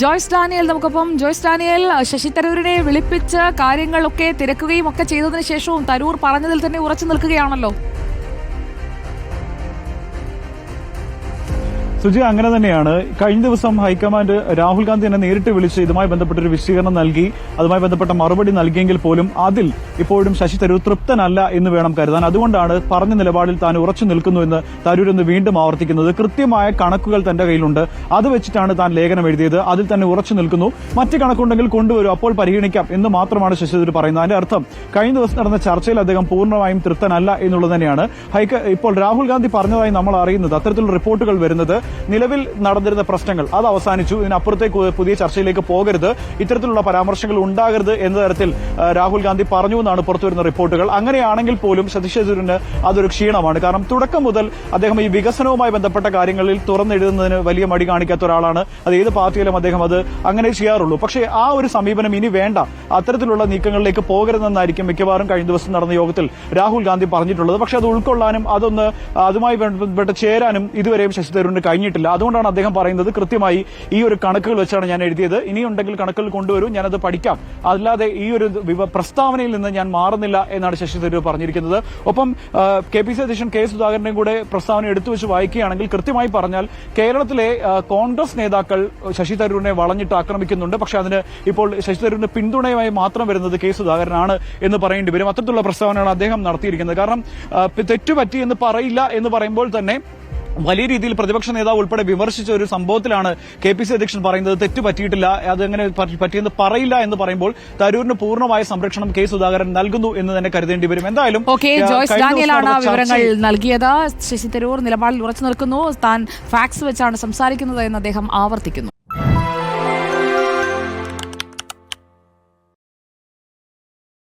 Joyce Daniel നമുക്കൊപ്പം. Joyce Daniel Sasi തരൂരിനെ വിളിപ്പിച്ച് കാര്യങ്ങളൊക്കെ തിരക്കുകയും ഒക്കെ ചെയ്തതിനു ശേഷവും തരൂർ പറഞ്ഞതിൽ തന്നെ ഉറച്ചു നിൽക്കുകയാണല്ലോ. സുജി അങ്ങനെ തന്നെയാണ്. കഴിഞ്ഞ ദിവസം ഹൈക്കമാൻഡ് രാഹുൽ ഗാന്ധി എന്നെ നേരിട്ട് വിളിച്ച് ഇതുമായി ബന്ധപ്പെട്ട ഒരു വിശദീകരണം നൽകി. അതുമായി ബന്ധപ്പെട്ട മറുപടി നൽകിയെങ്കിൽ പോലും അതിൽ ഇപ്പോഴും ശശി തരൂർ തൃപ്തനല്ല എന്ന് വേണം കരുതാൻ. അതുകൊണ്ടാണ് പറഞ്ഞ നിലപാടിൽ താൻ ഉറച്ചു നിൽക്കുന്നു എന്ന് തരൂർ എന്ന് വീണ്ടും ആവർത്തിക്കുന്നത്. കൃത്യമായ കണക്കുകൾ തന്റെ കയ്യിലുണ്ട്. അത് വെച്ചിട്ടാണ് താൻ ലേഖനം എഴുതിയത്. അതിൽ തന്നെ ഉറച്ചു നിൽക്കുന്നു. മറ്റ് കണക്കുണ്ടെങ്കിൽ കൊണ്ടുവരും. അപ്പോൾ പരിഗണിക്കാം എന്ന് മാത്രമാണ് ശശി തരൂർ പറയുന്നത്. അതിന്റെ അർത്ഥം കഴിഞ്ഞ ദിവസം നടന്ന ചർച്ചയിൽ അദ്ദേഹം പൂർണമായും തൃപ്തനല്ല എന്നുള്ളത് തന്നെയാണ്. ഹൈക്ക ഇപ്പോൾ രാഹുൽ ഗാന്ധി പറഞ്ഞതായി നമ്മൾ അറിയുന്നത്. അത്തരത്തിലുള്ള റിപ്പോർട്ടുകൾ വരുന്നത് നിലവിൽ നടന്നിരുന്ന പ്രശ്നങ്ങൾ അത് അവസാനിച്ചു. ഇതിനപ്പുറത്തേക്ക് പുതിയ ചർച്ചയിലേക്ക് പോകരുത്. ഇത്തരത്തിലുള്ള പരാമർശങ്ങൾ ഉണ്ടാകരുത് എന്ന തരത്തിൽ രാഹുൽ ഗാന്ധി പറഞ്ഞു എന്നാണ് പുറത്തുവരുന്ന റിപ്പോർട്ടുകൾ. അങ്ങനെയാണെങ്കിൽ പോലും സതീഷ് യെച്ചൂരിന് അതൊരു ക്ഷീണമാണ്. കാരണം തുടക്കം മുതൽ അദ്ദേഹം ഈ വികസനവുമായി ബന്ധപ്പെട്ട കാര്യങ്ങളിൽ തുറന്നെഴുതുന്നതിന് വലിയ മടി കാണിക്കാത്ത ഒരാളാണ്. അത് ഏത് പാർട്ടിയിലും അദ്ദേഹം അത് അങ്ങനെ ചെയ്യാറുള്ളൂ. പക്ഷേ ആ ഒരു സമീപനം ഇനി വേണ്ട. അത്തരത്തിലുള്ള നീക്കങ്ങളിലേക്ക് പോകരുതെന്നായിരിക്കും മിക്കവാറും കഴിഞ്ഞ ദിവസം നടന്ന യോഗത്തിൽ രാഹുൽ ഗാന്ധി പറഞ്ഞിട്ടുള്ളത്. പക്ഷേ അത് ഉൾക്കൊള്ളാനും അതൊന്ന് അതുമായി ബന്ധപ്പെട്ട് ചേരാനും ഇതുവരെയും ശശി തരൂരിന് കഴിഞ്ഞിട്ടില്ല. അതുകൊണ്ടാണ് അദ്ദേഹം പറയുന്നത് കൃത്യമായി ഈ ഒരു കണക്കുകൾ വെച്ചാണ് ഞാൻ എഴുതിയത്. ഇനിയുണ്ടെങ്കിൽ കണക്കുകൾ കൊണ്ടുവരും ഞാനത് പഠിക്കാം. അല്ലാതെ ഈ ഒരു പ്രസ്താവനയിൽ നിന്ന് ഞാൻ മാറുന്നില്ല എന്നാണ് ശശി തരൂർ പറഞ്ഞിരിക്കുന്നത്. ഒപ്പം കെ പി സി അധ്യക്ഷൻ കെ സുധാകരനെയും കൂടെ പ്രസ്താവന എടുത്തു വെച്ച് വായിക്കുകയാണെങ്കിൽ കൃത്യമായി പറഞ്ഞാൽ കേരളത്തിലെ കോൺഗ്രസ് നേതാക്കൾ ശശി തരൂരിനെ വളഞ്ഞിട്ട് ആക്രമിക്കുന്നുണ്ട്. പക്ഷെ അതിന് ഇപ്പോൾ ശശി തരൂരിന് പിന്തുണയുമായി മാത്രം വരുന്നത് കെ സുധാകരനാണ് എന്ന് പറയേണ്ടി വരും. അത്തരത്തിലുള്ള പ്രസ്താവനയാണ് അദ്ദേഹം നടത്തിയിരിക്കുന്നത്. കാരണം തെറ്റുപറ്റി എന്ന് പറയില്ല എന്ന് പറയുമ്പോൾ തന്നെ വലിയ രീതിയിൽ പ്രതിപക്ഷ നേതാവ് ഉൾപ്പെടെ വിമർശിച്ച ഒരു സംഭവത്തിലാണ് കെ പി സി അധ്യക്ഷൻ പറയുന്നത്. തെറ്റ് പറ്റിയിട്ടില്ല അതങ്ങനെ പറ്റിയെന്ന് പറയില്ല എന്ന് പറയുമ്പോൾ തരൂരിന് പൂർണമായ സംരക്ഷണം കെ സുധാകരൻ നൽകുന്നു എന്ന് തന്നെ കരുതേണ്ടി വരും. എന്തായാലും ജോയ്സ് ഡാനിയലാണ് വിവരങ്ങൾ നൽകിയത്. ശശി തരൂർ നിലപാടിൽ ഉറച്ചു നിൽക്കുന്നു. താൻ ഫാക്സ് വെച്ചാണ് സംസാരിക്കുന്നത് എന്ന് അദ്ദേഹം ആവർത്തിക്കുന്നു.